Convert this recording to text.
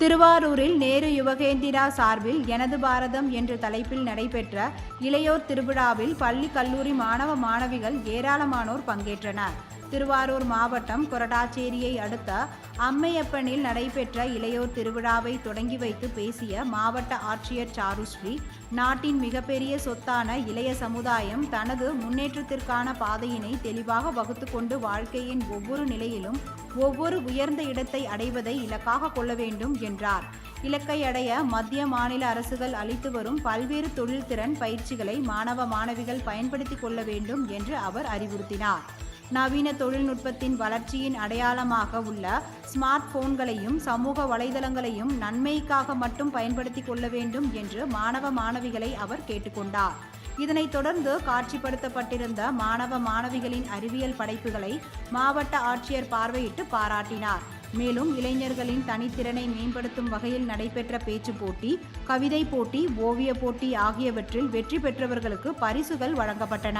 திருவாரூரில் நேரு யுவகேந்திரா சார்பில் எனது பாரதம் என்ற தலைப்பில் நடைபெற்ற இளையோர் திருவிழாவில் பள்ளி கல்லூரி மாணவ மாணவிகள் ஏராளமானோர் பங்கேற்றனர். திருவாரூர் மாவட்டம் கொரடாச்சேரியை அடுத்த அம்மையப்பனில் நடைபெற்ற இளையோர் திருவிழாவை தொடங்கி வைத்து பேசிய மாவட்ட ஆட்சியர் சாருஸ்ரீ நாட்டின் மிகப்பெரிய சொத்தான இளைய சமுதாயம் தனது முன்னேற்றத்திற்கான பாதையினை தெளிவாக வகுத்து கொண்டு வாழ்க்கையின் ஒவ்வொரு நிலையிலும் ஒவ்வொரு உயர்ந்த இடத்தை அடைவதை இலக்காக கொள்ள வேண்டும் என்றார். இலக்கை அடைய மத்திய மாநில அரசுகள் அளித்து வரும் பல்வேறு தொழில்திறன் பயிற்சிகளை மாணவ மாணவிகள் பயன்படுத்திக் கொள்ள வேண்டும் என்று அவர் அறிவுறுத்தினார். நவீன தொழில்நுட்பத்தின் வளர்ச்சியின் அடையாளமாக உள்ள ஸ்மார்ட் போன்களையும் சமூக வலைதளங்களையும் நன்மைக்காக மட்டும் பயன்படுத்திக் கொள்ள வேண்டும் என்று மாணவ மாணவிகளை அவர் கேட்டுக்கொண்டார். இதனைத் தொடர்ந்து காட்சிப்படுத்தப்பட்டிருந்த மாணவ மாணவிகளின் அறிவியல் படைப்புகளை மாவட்ட ஆட்சியர் பார்வையிட்டு பாராட்டினார். மேலும் இளைஞர்களின் தனித்திறனை மேம்படுத்தும் வகையில் நடைபெற்ற பேச்சுப் போட்டி கவிதை போட்டி ஓவிய போட்டி ஆகியவற்றில் வெற்றி பெற்றவர்களுக்கு பரிசுகள் வழங்கப்பட்டன.